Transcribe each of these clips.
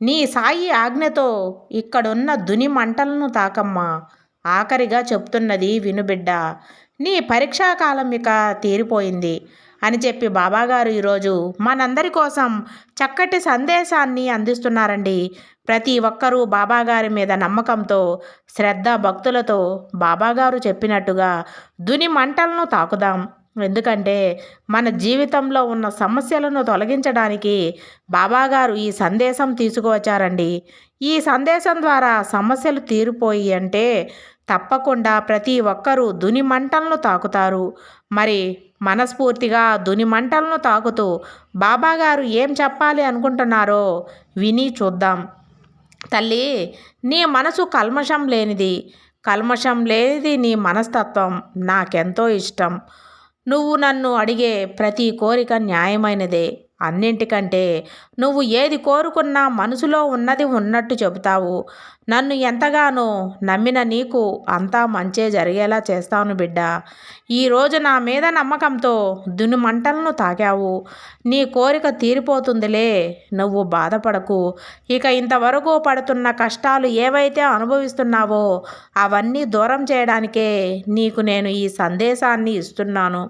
నీ సాయి ఆజ్ఞతో ఇక్కడున్న దుని మంటలను తాకమ్మా. ఆఖరిగా చెప్తున్నది వినుబిడ్డ నీ పరీక్షాకాలం ఇక తీరిపోయింది అని చెప్పి బాబాగారు ఈరోజు మనందరి కోసం చక్కటి సందేశాన్ని అందిస్తున్నారండి. ప్రతి ఒక్కరూ బాబాగారి మీద నమ్మకంతో శ్రద్ధ భక్తులతో బాబాగారు చెప్పినట్టుగా దుని మంటలను తాకుదాం. ఎందుకంటే మన జీవితంలో ఉన్న సమస్యలను తొలగించడానికి బాబాగారు ఈ సందేశం తీసుకువచ్చారండి. ఈ సందేశం ద్వారా సమస్యలు తీరిపోయి అంటే తప్పకుండా ప్రతి ఒక్కరూ దునిమంటలను తాకుతారు. మరి మనస్ఫూర్తిగా దునిమంటలను తాకుతూ బాబాగారు ఏం చెప్పాలి అనుకుంటున్నారో విని చూద్దాం. తల్లి నీ మనసు కల్మషం లేనిది. కల్మషం లేనిది నీ మనస్తత్వం నాకెంతో ఇష్టం. నువ్వు నన్ను అడిగే ప్రతి కోరిక న్యాయమైనదే. అన్నింటికంటే నువ్వు ఏది కోరుకున్నా మనసులో ఉన్నది ఉన్నట్టు చెబుతావు. నన్ను ఎంతగానో నమ్మిన నీకు అంతా మంచే జరిగేలా చేస్తాను బిడ్డ. ఈరోజు నా మీద నమ్మకంతో దునిమంటలను తాకావు. నీ కోరిక తీరిపోతుందిలే. నువ్వు బాధపడకు. ఇక ఇంతవరకు పడుతున్న కష్టాలు ఏవైతే అనుభవిస్తున్నావో అవన్నీ దూరం చేయడానికే నీకు నేను ఈ సందేశాన్ని ఇస్తున్నాను.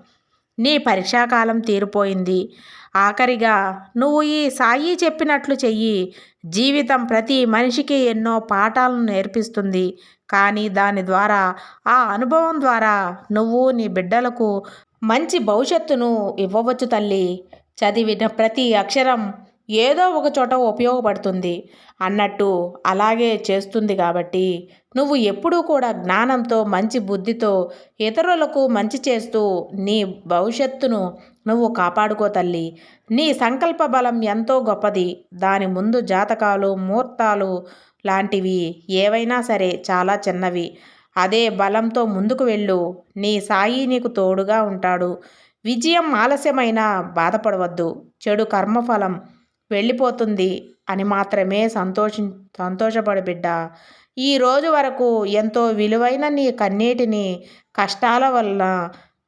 నీ పరీక్షాకాలం తీరిపోయింది. ఆఖరిగా నువ్వు ఈ సాయి చెప్పినట్లు చెయ్యి. జీవితం ప్రతి మనిషికి ఎన్నో పాఠాలను నేర్పిస్తుంది. కానీ దాని ద్వారా ఆ అనుభవం ద్వారా నువ్వు నీ బిడ్డలకు మంచి భవిష్యత్తును ఇవ్వవచ్చు తల్లి. చదివిన ప్రతి అక్షరం ఏదో ఒక చోట ఉపయోగపడుతుంది. అన్నట్టు అలాగే చేస్తుంది కాబట్టి నువ్వు ఎప్పుడూ కూడా జ్ఞానంతో మంచి బుద్ధితో ఇతరులకు మంచి చేస్తూ నీ భవిష్యత్తును నువ్వు కాపాడుకో తల్లి. నీ సంకల్ప బలం ఎంతో గొప్పది. దాని ముందు జాతకాలు ముహూర్తాలు లాంటివి ఏవైనా సరే చాలా చిన్నవి. అదే బలంతో ముందుకు వెళ్ళు. నీ సాయి నీకు తోడుగా ఉంటాడు. విజయం ఆలస్యమైనా బాధపడవద్దు. చెడు కర్మఫలం వెళ్ళిపోతుంది అని మాత్రమే సంతోషి సంతోషపడు బిడ్డ. ఈ రోజు వరకు ఎంతో విలువైన నీ కన్నీటిని కష్టాల వల్ల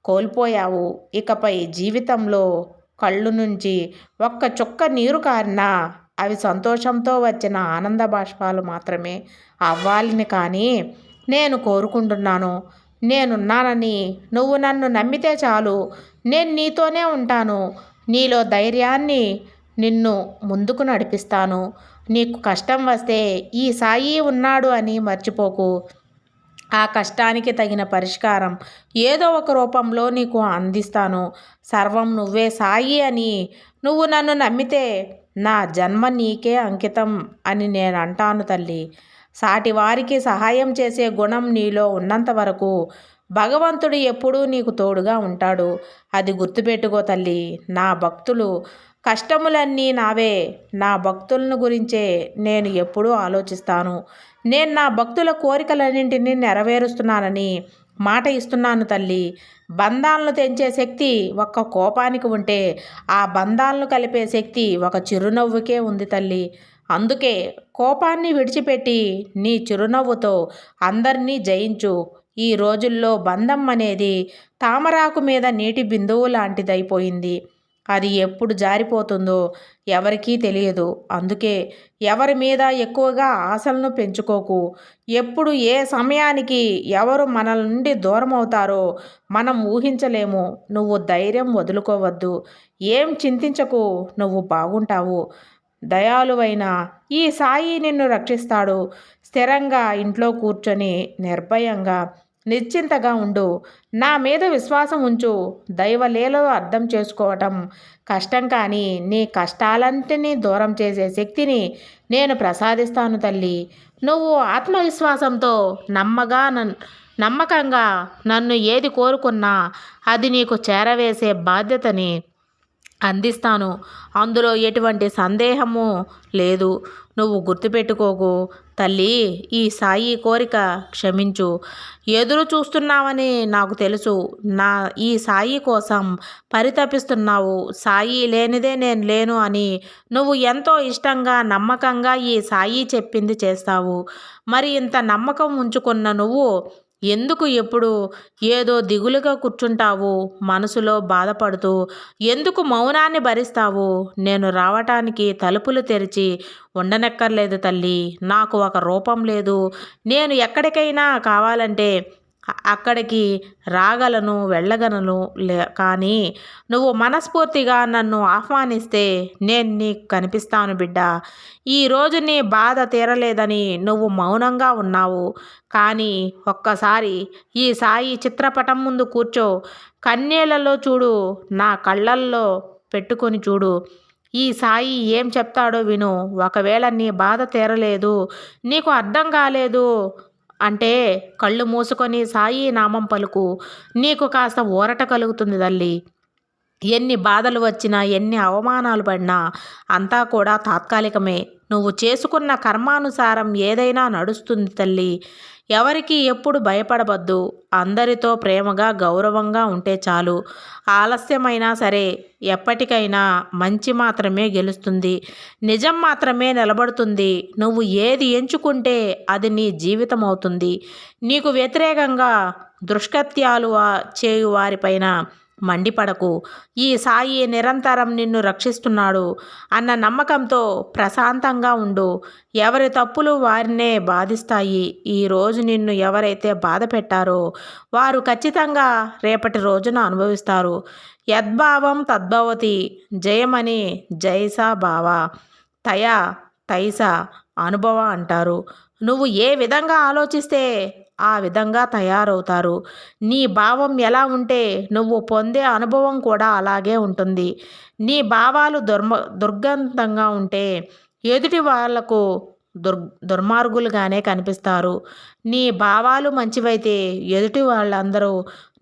కోల్పోయావు. ఇకపై జీవితంలో కళ్ళు నుంచి ఒక్క చుక్క నీరు కారినా అవి సంతోషంతో వచ్చిన ఆనంద బాష్పాలు మాత్రమే అవ్వాలని కానీ నేను కోరుకుంటున్నాను. నేనున్నానని నువ్వు నన్ను నమ్మితే చాలు. నేను నీతోనే ఉంటాను. నీలో ధైర్యాన్ని నిన్ను ముందుకు నడిపిస్తాను. నీకు కష్టం వస్తే ఈ సాయి ఉన్నాడు అని మర్చిపోకు. ఆ కష్టానికి తగిన పరిష్కారం ఏదో ఒక రూపంలో నీకు అందిస్తాను. సర్వం నువ్వే సాయి అని నువ్వు నన్ను నమ్మితే నా జన్మ నీకే అంకితం అని నేను అంటాను తల్లి. సాటి వారికి సహాయం చేసే గుణం నీలో ఉన్నంత వరకు భగవంతుడు ఎప్పుడూ నీకు తోడుగా ఉంటాడు. అది గుర్తుపెట్టుకో తల్లి నా భక్తులు కష్టములన్నీ నావే. నా భక్తులను గురించే నేను ఎప్పుడూ ఆలోచిస్తాను. నేను నా భక్తుల కోరికలన్నింటినీ నెరవేరుస్తున్నానని మాట ఇస్తున్నాను తల్లి. బంధాలను తెంచే శక్తి ఒక్క కోపానికి ఉంటే ఆ బంధాలను కలిపే శక్తి ఒక చిరునవ్వుకే ఉంది తల్లి. అందుకే కోపాన్ని విడిచిపెట్టి నీ చిరునవ్వుతో అందరినీ జయించు. ఈ రోజుల్లో బంధం అనేది తామరాకు మీద నీటి బిందువు లాంటిదైపోయింది. అది ఎప్పుడు జారిపోతుందో ఎవరికీ తెలియదు. అందుకే ఎవరి మీద ఎక్కువగా ఆశలను పెంచుకోకు. ఎప్పుడు ఏ సమయానికి ఎవరు మనల్ నుండి దూరం అవుతారో మనం ఊహించలేము. నువ్వు ధైర్యం వదులుకోవద్దు. ఏం చింతించకు. నువ్వు బాగుంటావు. దయాలువైన ఈ సాయి నిన్ను రక్షిస్తాడు. స్థిరంగా ఇంట్లో కూర్చొని నిర్భయంగా నిశ్చింతగా ఉండు. నా మీద విశ్వాసం ఉంచు. దైవలేలో అర్థం చేసుకోవటం కష్టం కానీ నీ కష్టాలంటినీ దూరం చేసే శక్తిని నేను ప్రసాదిస్తాను తల్లి. నువ్వు ఆత్మవిశ్వాసంతో నమ్మగా నమ్మకంగా నన్ను ఏది కోరుకున్నా అది నీకు చేరవేసే బాధ్యతని అందిస్తాను. అందులో ఎటువంటి సందేహము లేదు. నువ్వు గుర్తుపెట్టుకోకు. తల్లి ఈ సాయి కోరిక క్షమించు. ఎదురు చూస్తున్నావని నాకు తెలుసు. నా ఈ సాయి కోసం పరితపిస్తున్నావు. సాయి లేనిదే నేను లేను అని నువ్వు ఎంతో ఇష్టంగా నమ్మకంగా ఈ సాయి చెప్పింది చేస్తావు. మరి ఇంత నమ్మకం ఉంచుకున్న నువ్వు ఎందుకు ఎప్పుడు? ఏదో దిగులుగా కూర్చుంటావు మనసులో బాధపడుతూ. ఎందుకు మౌనాన్ని భరిస్తావు? నేను రావటానికి తలుపులు తెరిచి ఉండనక్కర్లేదు తల్లి. నాకు ఒక రూపం లేదు. నేను ఎక్కడికైనా కావాలంటే అక్కడికి రాగలను వెళ్ళగలను లే కానీ నువ్వు మనస్ఫూర్తిగా నన్ను ఆహ్వానిస్తే నేను నీకు కనిపిస్తాను బిడ్డ. ఈరోజు నీ బాధ తీరలేదని నువ్వు మౌనంగా ఉన్నావు. కానీ ఒక్కసారి ఈ సాయి చిత్రపటం ముందు కూర్చో. కన్నీళ్ళలో చూడు నా కళ్ళల్లో పెట్టుకొని చూడు. ఈ సాయి ఏం చెప్తాడో విను. ఒకవేళ నీ బాధ తీరలేదు నీకు అర్థం కాలేదు అంటే కళ్ళు మూసుకొని సాయి నామం పలుకు నీకు కాస్త ఊరట కలుగుతుంది తల్లి. ఎన్ని బాధలు వచ్చినా ఎన్ని అవమానాలు పడినా అంతా కూడా తాత్కాలికమే. నువ్వు చేసుకున్న కర్మానుసారం ఏదైనా నడుస్తుంది తల్లి. ఎవరికి ఎప్పుడు భయపడవద్దు. అందరితో ప్రేమగా గౌరవంగా ఉంటే చాలు. ఆలస్యమైనా సరే ఎప్పటికైనా మంచి మాత్రమే గెలుస్తుంది. నిజం మాత్రమే నిలబడుతుంది. నువ్వు ఏది ఎంచుకుంటే అది నీ జీవితం అవుతుంది. నీకు వ్యతిరేకంగా దుష్కత్యాలు చేయు వారిపైన మండిపడకు. ఈ సాయి నిరంతరం నిన్ను రక్షిస్తున్నాడు అన్న నమ్మకంతో ప్రశాంతంగా ఉండు. ఎవరి తప్పులు వారినే బాధిస్తాయి. ఈరోజు నిన్ను ఎవరైతే బాధ పెట్టారో వారు ఖచ్చితంగా రేపటి రోజున అనుభవిస్తారు. యద్భావం తద్భవతి జయమని జైసా భావ. తయా తైసా అనుభవ అంటారు. నువ్వు ఏ విధంగా ఆలోచిస్తే ఆ విధంగా తయారవుతారు. నీ భావం ఎలా ఉంటే నువ్వు పొందే అనుభవం కూడా అలాగే ఉంటుంది. నీ భావాలు దుర్మ దుర్గంధంగా ఉంటే ఎదుటి వాళ్ళకు దుర్ దుర్మార్గులుగానే కనిపిస్తారు. నీ భావాలు మంచివైతే ఎదుటి వాళ్ళందరూ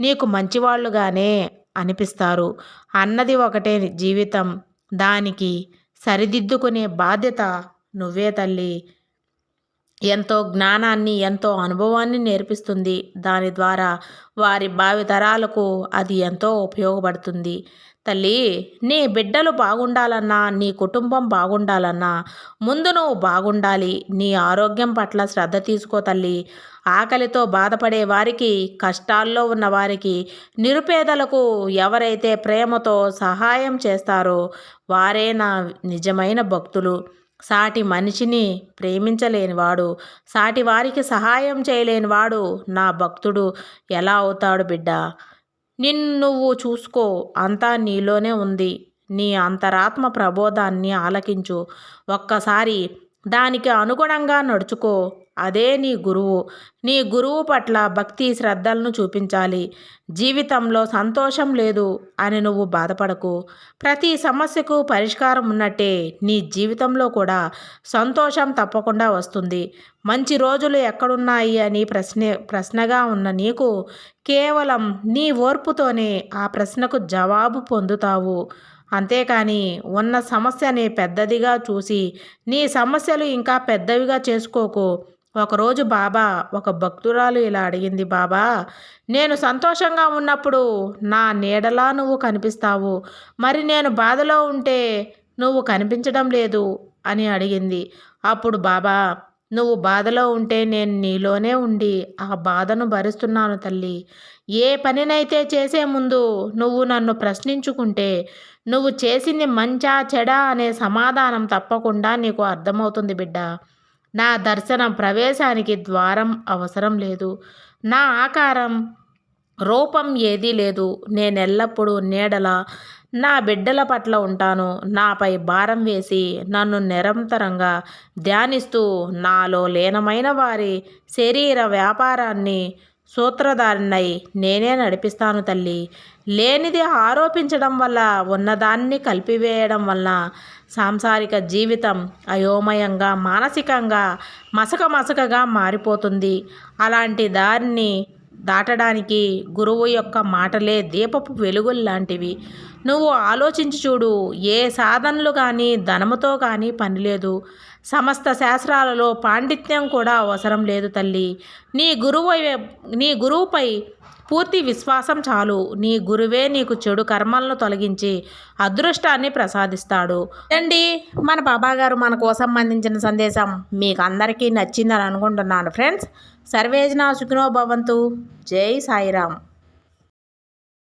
నీకు మంచివాళ్ళుగానే అనిపిస్తారు. అన్నది ఒకటే జీవితం. దానికి సరిదిద్దుకునే బాధ్యత నువ్వే తల్లి. ఎంతో జ్ఞానాన్ని ఎంతో అనుభవాన్ని నేర్పిస్తుంది. దాని ద్వారా వారి భావితరాలకు అది ఎంతో ఉపయోగపడుతుంది. తల్లి నీ బిడ్డలు బాగుండాలన్నా నీ కుటుంబం బాగుండాలన్నా ముందు నువ్వు బాగుండాలి. నీ ఆరోగ్యం పట్ల శ్రద్ధ తీసుకో తల్లి. ఆకలితో బాధపడే వారికి కష్టాల్లో ఉన్న వారికి నిరుపేదలకు ఎవరైతే ప్రేమతో సహాయం చేస్తారో వారే నా నిజమైన భక్తులు. సాటి మనిషిని ప్రేమించలేనివాడు సాటి వారికి సహాయం చేయలేనివాడు నా భక్తుడు ఎలా అవుతాడు బిడ్డ? నిన్ను నువ్వు చూసుకో అంతా నీలోనే ఉంది. నీ అంతరాత్మ ప్రబోధాన్ని ఆలకించు. ఒక్కసారి దానికి అనుగుణంగా నడుచుకో. అదే నీ గురువు. నీ గురువు పట్ల భక్తి శ్రద్ధలను చూపించాలి. జీవితంలో సంతోషం లేదు అని నువ్వు బాధపడకు. ప్రతి సమస్యకు పరిష్కారం ఉన్నట్టే నీ జీవితంలో కూడా సంతోషం తప్పకుండా వస్తుంది. మంచి రోజులు ఎక్కడున్నాయి అని ప్రశ్న ప్రశ్నగా ఉన్న నీకు కేవలం నీ ఓర్పుతోనే ఆ ప్రశ్నకు జవాబు పొందుతావు. అంతేకాని ఉన్న సమస్యని పెద్దదిగా చూసి నీ సమస్యలు ఇంకా పెద్దవిగా చేసుకోకు. ఒకరోజు బాబా ఒక భక్తురాలు ఇలా అడిగింది బాబా నేను సంతోషంగా ఉన్నప్పుడు నా నీడలా నువ్వు కనిపిస్తావు. మరి నేను బాధలో ఉంటే నువ్వు కనిపించడం లేదు అని అడిగింది. అప్పుడు బాబా నువ్వు బాధలో ఉంటే నేను నీలోనే ఉండి ఆ బాధను భరిస్తున్నాను తల్లి. ఏ పనినైతే చేసే ముందు నువ్వు నన్ను ప్రశ్నించుకుంటే నువ్వు చేసింది మంచా చెడా అనే సమాధానం తప్పకుండా నీకు అర్థమవుతుంది బిడ్డ. నా దర్శనం ప్రవేశానికి ద్వారం అవసరం లేదు. నా ఆకారం రూపం ఏదీ లేదు. నేనెల్లప్పుడూ నీడల నా బిడ్డల పట్ల ఉంటాను. నాపై భారం వేసి నన్ను నిరంతరంగా ధ్యానిస్తూ నాలో లీనమైన వారి శరీర వ్యాపారాన్ని సూత్రధారినై నేనే నడిపిస్తాను తల్లి. లేనిది ఆరోపించడం వల్ల ఉన్నదాన్ని కలిపివేయడం వల్ల సాంసారిక జీవితం అయోమయంగా మానసికంగా మసక మసకగా మారిపోతుంది. అలాంటి దారిని దాటడానికి గురువు యొక్క మాటలే దీపపు వెలుగుల్లాంటివి. నువ్వు ఆలోచించి చూడు ఏ సాధనలు కానీ ధనముతో కానీ పని లేదు. సమస్త శాస్త్రాలలో పాండిత్యం కూడా అవసరం లేదు తల్లి. నీ గురువు నీ గురువుపై పూర్తి విశ్వాసం చాలు. నీ గురువే నీకు చెడు కర్మలను తొలగించి అదృష్టాన్ని ప్రసాదిస్తాడు. అండి మన బాబాగారు మన కోసం అందించిన సందేశం మీకు అందరికీ నచ్చిందని అనుకుంటున్నాను. ఫ్రెండ్స్ సర్వేజన సుఖినో భవంతు. జై సాయిరామ్.